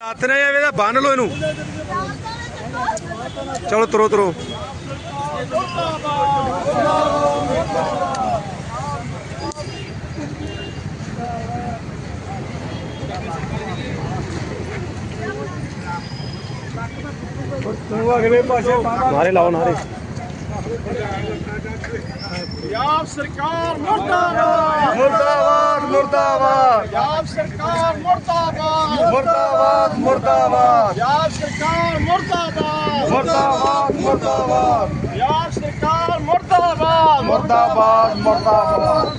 ਹੱਥ ਨੇ ਐਵੇਂ ਦਾ ਬੰਨ ਲਓ ਇਹਨੂੰ। ਚਲੋ ਤਰੋ ਤਰੋ। ਤੂੰ ਅਗਲੇ ਪਾਸੇ ਨਾਰੇ ਲਾਓ ਨਾਰੇ। ਪੰਜਾਬ ਸਰਕਾਰ ਮੁਰਦਾਬਾਦ। ਮੁਰਦਾਬਾਦ ਮੁਰਦਾਬਾਦ। ਪੰਜਾਬ ਮੁਰਦਾਬਾਦ ਮੁਰਦਾਬਾਦ। ਪੰਜਾਬ ਸਰਕਾਰ ਮੁਰਦਾਬਾਦ। ਮੁਰਦਾਬਾਦ ਮੁਰਦਾਬਾਦ। ਪੰਜਾਬ ਸਰਕਾਰ ਮੁਰਦਾਬਾਦ। ਮੁਰਦਾਬਾਦ ਮੁਰਦਾਬਾਦ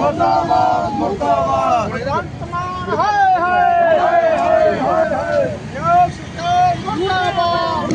ਮੁਰਦਾਬਾਦ ਮੁਰਦਾਬਾਦ ਹਾਏ ਹਾਏ ਹਾਏ ਹਾਏ ਹਾਏ ਪੰਜਾਬ ਸਰਕਾਰ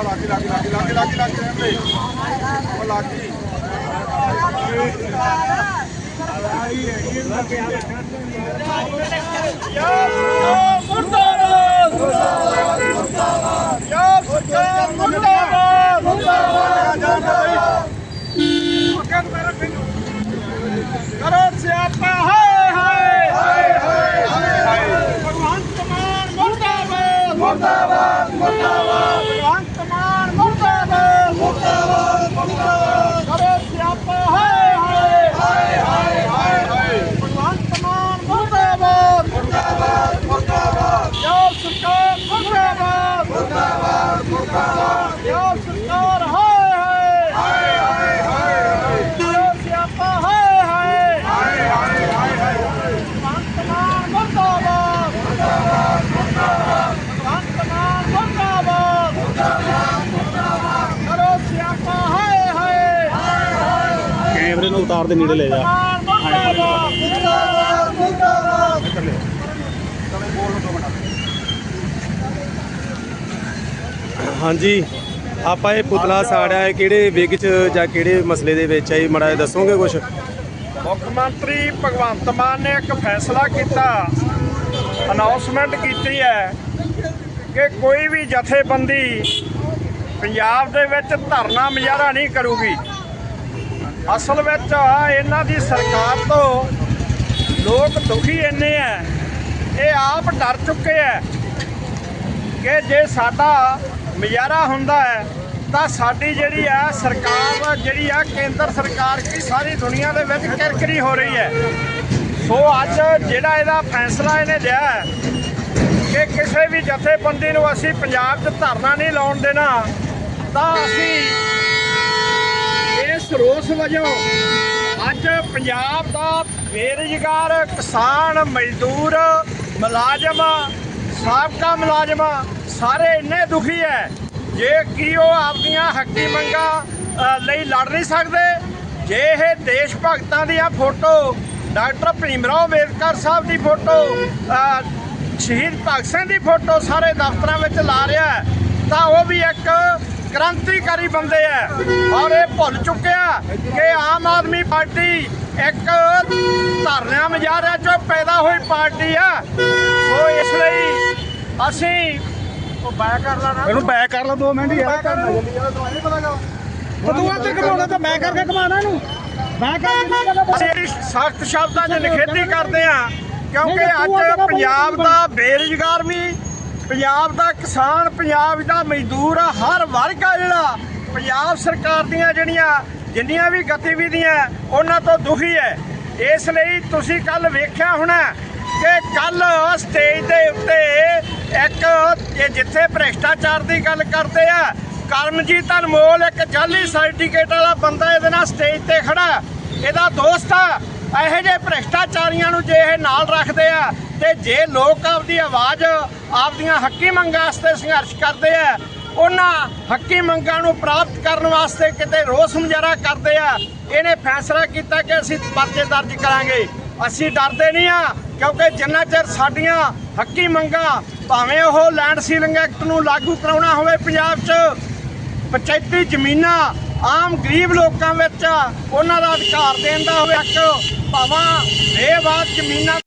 ਲੱਗੀ ਲੱਗੀ ਲੱਗੀ ਲੱਗੀ ਲੱਗੀ ਲੱਗੀ ਰਹਿੰਦੇ ਉਹ ਲੱਗੀ ਮੁਰਦਾਬਾਦ ਮੁਰਦਾਬਾਦ ਮੁਰਦਾਬਾਦ ਯਾਰ ਸਰਕਾਰ ਮੁਰਦਾਬਾਦ ਮੁਰਦਾਬਾਦ ਕਰੋ ਸਿਆਪਾ ਹਾਏ ਹਾਏ ਹਾਏ ਹਾਏ ਹਾਏ ਭਗਵੰਤ ਮਾਨ ਮੁਰਦਾਬਾਦ ਮੁਰਦਾਬਾਦ ਮੁਰਦਾਬਾਦ ਭਗਵੰਤ ਮਾਨ ਮੁਰਦਾਬਾਦ ਮੁਰਦਾਬਾਦ ਮੁਰਦਾਬਾਦ ਕਰੋ ਸਿਆਪਾ ਹਾਏ ਹਾਏ ਹਾਏ ਹਾਏ ਹਾਏ ਹਾਏ ਭਗਵੰਤ ਮਾਨ ਮੁਰਦਾਬਾਦ ਮੁਰਦਾਬਾਦ ਮੁਰਦਾਬਾਦ ਯਾਰ ਸਰਕਾਰ ਮੁਰਦਾਬਾਦ ਮੁਰਦਾਬਾਦ ਮੁਰਦਾਬਾਦ ਯਾਰ ਸਰਕਾਰ ਹਾਏ ਹਾਏ ਹਾਏ ਹਾਏ ਹਾਏ ਕਰੋ ਸਿਆਪਾ ਹਾਏ ਹਾਏ ਹਾਏ ਹਾਏ ਹਾਏ ਹਾਏ ਭਗਵੰਤ ਮਾਨ ਮੁਰਦਾਬਾਦ ਮੁਰਦਾਬਾਦ ਮੁਰਦਾਬਾਦ ਭਗਵੰਤ ਮਾਨ ਮੁਰਦਾਬਾਦ ਮੁਰਦਾਬਾਦ ਮੁਰਦਾਬਾਦ ਕਰੋ ਸਿਆਪਾ ਹਾਏ ਹਾਏ ਕੈਮਰੇ ਨੂੰ ਉਤਾਰ ਦੇ ਨੇੜੇ ਲੈ ਜਾ। ਹਾਂਜੀ ਆਪਾਂ ਇਹ ਪੁਤਲਾ ਸਾੜਿਆ ਹੈ ਕਿਹੜੇ ਵਿਗ ਚ ਜਾਂ ਕਿਹੜੇ ਮਸਲੇ ਦੇ ਵਿੱਚ ਹੈ ਮੜਾ ਦੱਸੋਗੇ ਕੁਝ ਮੁੱਖ ਮੰਤਰੀ ਭਗਵੰਤ ਮਾਨ ਨੇ ਇੱਕ ਫੈਸਲਾ ਕੀਤਾ ਅਨਾਉਂਸਮੈਂਟ ਕੀਤੀ ਹੈ ਕਿ ਕੋਈ ਵੀ ਜਥੇਬੰਦੀ ਪੰਜਾਬ ਦੇ ਵਿੱਚ ਧਰਨਾ ਮੁਜ਼ਾਹਰਾ ਨਹੀਂ ਕਰੂਗੀ। ਅਸਲ ਵਿੱਚ ਇਹਨਾਂ ਦੀ ਸਰਕਾਰ ਤੋਂ ਲੋਕ ਦੁਖੀ ਇੰਨੇ ਆ, ਇਹ ਆਪ ਡਰ ਚੁੱਕੇ ਆ ਕਿ ਜੇ ਸਾਡਾ ਮੁਜ਼ਾਹਰਾ ਹੁੰਦਾ ਹੈ, ਤਾਂ ਸਾਡੀ ਜਿਹੜੀ ਆ ਸਰਕਾਰ, ਜਿਹੜੀ ਆ ਕੇਂਦਰ ਸਰਕਾਰ ਕੀ ਸਾਰੀ ਦੁਨੀਆ ਦੇ ਵਿੱਚ ਕਿਰਕਰੀ ਹੋ ਰਹੀ ਹੈ। ਸੋ ਅੱਜ ਜਿਹੜਾ ਇਹਦਾ ਫੈਸਲਾ ਇਹਨੇ ਲਿਆ ਕਿ ਕਿਸੇ ਵੀ ਜਥੇਬੰਦੀ ਨੂੰ ਅਸੀਂ ਪੰਜਾਬ 'ਚ ਧਰਨਾ ਨਹੀਂ ਲਾਉਣ ਦੇਣਾ, ਤਾਂ ਅਸੀਂ ਇਸ ਰੋਸ ਵਜੋਂ ਅੱਜ ਪੰਜਾਬ ਦਾ ਬੇਰੁਜ਼ਗਾਰ ਕਿਸਾਨ ਮਜ਼ਦੂਰ ਮੁਲਾਜ਼ਮ, ਸਾਬਕਾ ਮੁਲਾਜ਼ਮ ਸਾਰੇ ਇੰਨੇ ਦੁਖੀ ਹੈ ਜੇ ਕਿ ਉਹ ਆਪਣੀਆਂ ਹੱਕੀ ਮੰਗਾਂ ਲਈ ਲੜ ਨਹੀਂ ਸਕਦੇ। ਜੇ ਇਹ ਦੇਸ਼ ਭਗਤਾਂ ਦੀਆਂ ਫੋਟੋ, ਡਾਕਟਰ ਭੀਮਰਾਓ ਅੰਬੇਦਕਰ ਸਾਹਿਬ ਦੀ ਫੋਟੋ ਸ਼ਹੀਦ ਭਗਤ ਸਿੰਘ ਦੀ ਫੋਟੋ ਸਾਰੇ ਦਫ਼ਤਰਾਂ ਵਿੱਚ ਲਾ ਰਿਹਾ, ਤਾਂ ਉਹ ਵੀ ਇੱਕ ਕ੍ਰਾਂਤੀਕਾਰੀ ਬੰਦੇ ਆ ਔਰ ਇਹ ਭੁੱਲ ਚੁੱਕਿਆ ਕਿ ਆਮ ਆਦਮੀ ਪਾਰਟੀ ਇੱਕ ਧਰਨਿਆਂ ਮਜਾਰਿਆਂ ਚੋਂ ਪੈਦਾ ਹੋਈ ਪਾਰਟੀ ਆ। ਸੋ ਇਸ ਲਈ ਅਸੀਂ ਉਹ ਬਾਇ ਕਰ ਲੈਣਾ। ਇਹਨੂੰ ਬੈਕ ਕਰ ਲਾ 2 ਮਿੰਟ ਯਾਰ ਤੂੰ ਇੱਥੇ ਘਮਾਉਣਾ ਤਾਂ ਮੈਂ ਕਰਕੇ ਘਮਾਣਾ ਇਹਨੂੰ। ਮੈਂ ਕਰਕੇ ਅਸੀਂ ਸਖਤ ਸ਼ਬਦਾਂ 'ਚ ਨਿਖੇਧੀ ਕਰਦੇ ਆ ਕਿਉਂਕਿ ਅੱਜ ਪੰਜਾਬ ਦਾ ਬੇਰੁਜ਼ਗਾਰ ਵੀ ਪੰਜਾਬ ਦਾ ਕਿਸਾਨ, ਪੰਜਾਬ ਦਾ ਮਜ਼ਦੂਰ ਆ, ਹਰ ਵਰਗ ਆ ਜਿਹੜਾ। ਪੰਜਾਬ ਸਰਕਾਰ ਦੀਆਂ ਜਿਹੜੀਆਂ, ਜਿੰਨੀਆਂ ਵੀ ਗਤੀਵਿਧੀਆਂ ਉਹਨਾਂ ਤੋਂ ਦੁਖੀ ਹੈ। ਇਸ ਲਈ ਤੁਸੀਂ ਕੱਲ ਵੇਖਿਆ ਹੋਣਾ ਕਿ ਕੱਲ ਸਟੇਜ ਦੇ ਉੱਤੇ ਇੱਕ ਜਿੱਥੇ ਭ੍ਰਿਸ਼ਟਾਚਾਰ ਦੀ ਗੱਲ ਕਰਦੇ ਆ, ਕਰਮਜੀਤ ਅਨਮੋਲ ਇੱਕ ਜਾਲੀ ਸਰਟੀਫਿਕੇਟ ਵਾਲਾ ਬੰਦਾ ਇਹਦੇ ਨਾਲ ਸਟੇਜ ਤੇ ਖੜਾ ਇਹਦਾ ਦੋਸਤ ਆ। ਇਹੋ ਜਿਹੇ ਭ੍ਰਿਸ਼ਟਾਚਾਰੀਆਂ ਨੂੰ ਜੇ ਇਹ ਨਾਲ ਰੱਖਦੇ ਆ, ਤੇ ਜੇ ਲੋਕ ਆਪਦੀ ਆਵਾਜ਼, ਆਪਦੀਆਂ ਹੱਕੀ ਮੰਗਾਂ ਵਾਸਤੇ ਸੰਘਰਸ਼ ਕਰਦੇ ਆ, ਉਹਨਾਂ ਹੱਕੀ ਮੰਗਾਂ ਨੂੰ ਪ੍ਰਾਪਤ ਕਰਨ ਵਾਸਤੇ ਕਿਤੇ ਰੋਸ ਮੁਜ਼ਾਹਰਾ ਕਰਦੇ ਆ, ਇਹਨੇ ਫੈਸਲਾ ਕੀਤਾ ਕਿ ਅਸੀਂ ਪਰਚੇ ਦਰਜ ਕਰਾਂਗੇ। ਅਸੀਂ ਡਰਦੇ ਨਹੀਂ ਆ, ਕਿਉਂਕਿ ਜਿੰਨਾ ਚਿਰ ਸਾਡੀਆਂ ਹੱਕੀ ਮੰਗਾਂ, ਭਾਵੇਂ ਉਹ ਲੈਂਡ ਸੀਲਿੰਗ ਐਕਟ ਨੂੰ ਲਾਗੂ ਕਰਾਉਣਾ ਹੋਵੇ ਪੰਜਾਬ 'ਚ, ਪੰਚਾਇਤੀ ਜ਼ਮੀਨਾਂ ਆਮ ਗਰੀਬ ਲੋਕਾਂ ਵਿੱਚ ਉਹਨਾਂ ਦਾ ਅਧਿਕਾਰ ਦੇਣ ਦਾ ਹੋਵੇ ਭਾਵਾਂ ਬੇਵਾਦ ਜ਼ਮੀਨਾਂ